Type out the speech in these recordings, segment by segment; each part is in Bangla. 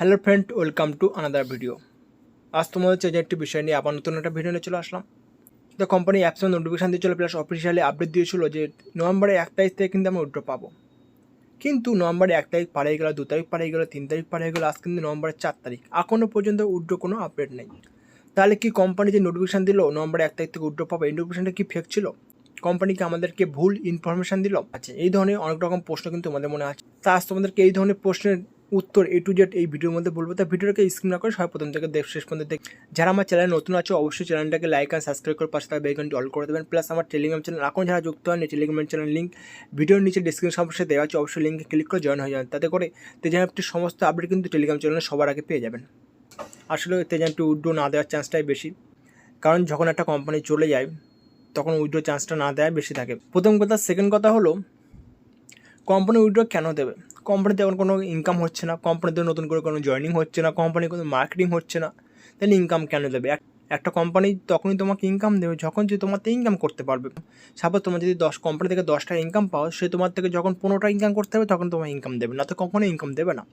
Hello friend welcome to another video আজ তোমাদের হচ্ছে যে একটি বিষয় নিয়ে আবার নতুন একটা ভিডিও নিয়ে চলে আসলাম। তো কোম্পানি অ্যাপসে নোটিফিকেশান দিয়ে চলে প্লাস অফিসিয়ালি আপডেট দিয়েছিল যে নভেম্বরের এক তারিখ থেকে কিন্তু আমরা উইড্রো পাবো। কিন্তু নভেম্বরের এক তারিখ পার হয়ে গেল, দু তারিখ পার হয়ে গেল, তিন তারিখ পার হয়ে গেল, আজ কিন্তু নভেম্বরের চার তারিখ। এখনও পর্যন্ত উইড্রো কোনো আপডেট নেই। তাহলে কি কোম্পানি যে নোটিফিকেশান দিল, নভেম্বরের এক তারিখ থেকে উইড্রো পাবো? এই নোটিফিকেশানটা কি ফেক ছিল? কোম্পানিকে আমাদেরকে ভুল ইনফরমেশান দিল? আছে এই ধরনের অনেক রকম প্রশ্ন কিন্তু আমাদের মনে আছে। তা আজ তোমাদেরকে এই ধরনের প্রশ্নের উত্তর এ টু জেড এই ভিডিওর মধ্যে বলব। তা ভিডিওটাকে স্ক্রিন না করে সবাই প্রথম থেকে দেখ, শেষ পর্যন্ত দেখ। যারা আমার চ্যানেল নতুন আছে, অবশ্যই চ্যানেলটাকে লাইক আর সাবস্ক্রাইব করে পাশে থাকা বেলকনটি অল করে দেবেন। প্লাস আমার টেলিগ্রাম চ্যানেল এখন যারা যুক্ত হয়নি টেলিগ্রাম চ্যানেল লিঙ্ক ভিডিওর নিচে ডিসক্রিপশন বক্সে দেওয়া আছে, অবশ্যই লিঙ্কে ক্লিক করে জয়েন হয়ে যাবেন। তাতে করে তেজাম অ্যাপটির সমস্ত আপডেট কিন্তু টেলিগ্রাম চ্যানেলে সবার আগে পেয়ে যাবেন। আসলে তেজাম অ্যাপটি উইড্রো না দেওয়ার চান্সটাই বেশি। কারণ যখন একটা কোম্পানি চলে যায়, তখন উইড্রো চান্সটা না দেওয়া বেশি থাকে। প্রথম কথা সেকেন্ড কথা হলো কোম্পানি উইড্রো কেন দেবে? কোম্পানিতে এখন কোনো ইনকাম হচ্ছে না কোম্পানিতে নতুন করে কোনো জয়েনিং হচ্ছে না কোম্পানি কোনো মার্কেটিং হচ্ছে না, তাহলে ইনকাম কেন দেবে? এক- একটা কোম্পানি তখনই তোমাকে ইনকাম দেবে যখন যে তোমার ইনকাম করতে পারবে। সাপোজ তোমার যদি দশ কোম্পানি থেকে দশটা ইনকাম পাও, সে তোমার থেকে যখন পনেরোটা ইনকাম করতে হবে তখন তোমার ইনকাম দেবে না, তো কখনো ইনকাম দেবে না।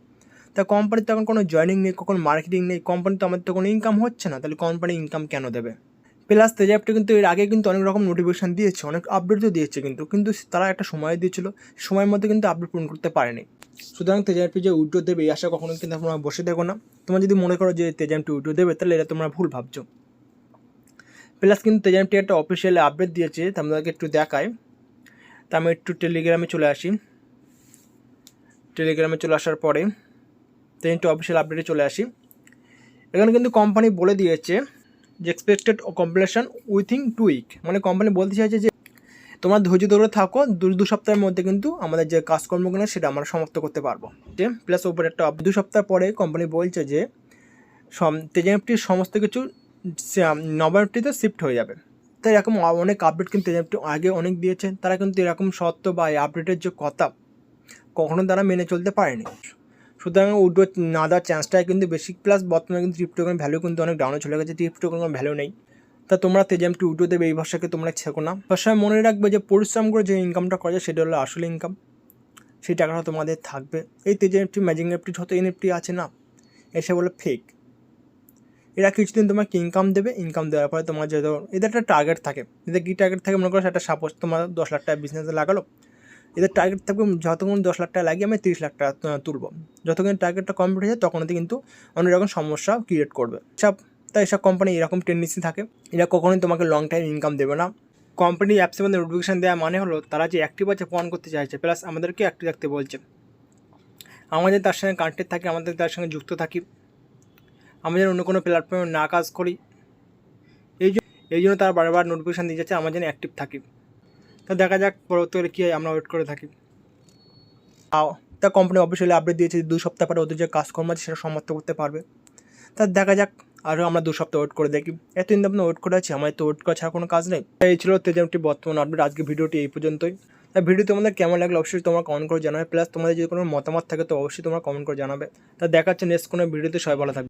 তা কোম্পানির তখন কোনো জয়েনিং নেই, কখনো মার্কেটিং নেই কোম্পানি তো আমার তো কোনো ইনকাম হচ্ছে না, তাহলে কোম্পানি ইনকাম কেন দেবে? প্লাস তেজাবটা কিন্তু এর আগে কিন্তু অনেক রকম নোটিফিকেশান দিয়েছে, অনেক আপডেটও দিয়েছে কিন্তু কিন্তু তারা একটা সময় দিয়েছিল, সময়ের মধ্যে কিন্তু আপডেট পূরণ করতে পারেনি। সুতরাং তেজাবটি যে উইড্রো দেবে এই আশা কখনো কিন্তু তোমরা বসে দেখো না। তোমরা যদি মনে করো যে তেজামটি উইড্রো দেবে, তাহলে এটা তোমরা ভুল ভাবছ। প্লাস কিন্তু তেজামটি একটা অফিসিয়াল আপডেট দিয়েছে, তা আমাদেরকে একটু দেখায় তা আমি একটু টেলিগ্রামে চলে আসি। টেলিগ্রামে চলে আসার পরে তেজামটি অফিসিয়াল আপডেটে চলে আসি। এখানে কিন্তু কোম্পানি বলে দিয়েছে যে expected completion within two week মানে কোম্পানি বলতে চাইছে যে, তোমরা ধৈর্য ধরে থাকো, দু দু সপ্তাহের মধ্যে কিন্তু আমাদের যে কাজকর্মগুলো সেটা আমরা সমাপ্ত করতে পারব। যে প্লাস ওপরে একটা দু সপ্তাহ পরে কোম্পানি বলছে যে তেজামটির সমস্ত কিছু নভেম্বরটিতে শিফট হয়ে যাবে। তাই এরকম অনেক আপডেট কিন্তু তেজামটি আগে অনেক দিয়েছে। তারা কিন্তু এরকম সত্য বা এই আপডেটের যে কথা কখনো তারা মেনে চলতে পারেনি। সুতরাং উড্রো না দেওয়ার চান্সটাই কিন্তু বেশি প্লাস বর্তমানে কিন্তু ক্রিপ্টোকয়েন ভ্যালু কিন্তু অনেক ডাউনে চলে গেছে। ক্রিপ্টোকয়েন কোনো ভ্যালু নেই। তা তোমরা তেজামটি উড্রো দেবে এই ভাষাকে তোমরা ছেকো না। সবসময় মনে রাখবে যে পরিশ্রম করে যে ইনকামটা করা যায়, সেটা হলো আসলে ইনকাম সেই টাকাটা তোমাদের থাকবে। এই তেজামটি ম্যাজিং এফটি যত এনএফটি আছে না, এসে বলে ফেক এরা কিছুদিন তোমাকে ইনকাম দেবে। ইনকাম দেওয়ার পরে তোমার যে এদের একটা টার্গেট থাকে। এদের কী টার্গেট থাকে? মনে করো সেটা সাপোজ তোমার দশ লাখ টাকা বিজনেসে লাগালো। এদের টার্গেট থাকবে যতক্ষণ দশ লাখ টাকা লাগিয়ে আমি তিরিশ লাখ টাকা তুলবো। যতক্ষণ টার্গেটটা কমপ্লিট হয়ে যায় তখন ওদের কিন্তু অনেক রকম সমস্যা ক্রিয়েট করবে। সব তাই এসব কোম্পানি এরকম টেন্ডেন্সি থাকে। এরা কখনোই তোমাকে লং টাইম ইনকাম দেবে না। কোম্পানি অ্যাপসের মধ্যে নোটিফিকেশান দেওয়া মানে হলো, তারা যে অ্যাক্টিভ আছে ফোন করতে চাইছে প্লাস আমাদেরকে অ্যাক্টিভ রাখতে বলছে। আমাদের তার সঙ্গে কানেক্টেড থাকি, আমাদের তার সঙ্গে যুক্ত থাকি। আমরা যেন অন্য কোনো প্ল্যাটফর্মে না কাজ করি। এই জন্য এই জন্য তারা বারবার নোটিফিকেশান দিয়ে যাচ্ছে, আমরা যেন অ্যাক্টিভ থাকি। তা দেখা যাক পরবর্তীকালে কী হয়, আমরা ওয়েট করে থাকি। তা কোম্পানি অফিসিয়ালি আপডেট দিয়েছে দু সপ্তাহ পরে ওদের যে কাজকর্ম আছে সেটা সমাপ্ত করতে পারবে। তা দেখা যাক, আরও আমরা দু সপ্তাহ ওয়েট করে দেখি। এতদিন আপনার ওয়েট করে আছি, আমাদের তো ওয়েট করা ছাড়া কোনো কাজ নেই। এই ছিল তেজামটি বর্তমান আপডেট আজকে ভিডিওটি এই পর্যন্তই। তা ভিডিও তোমাদের কেমন লাগল অবশ্যই তোমরা কমেন্ট করে জানাবে। প্লাস তোমাদের যদি কোনো মতামত থাকে তো অবশ্যই তোমরা কমেন্ট করে জানাবে। তা দেখাচ্ছে নেক্সট কোনো ভিডিওতে। সবাই ভালো থাকবে।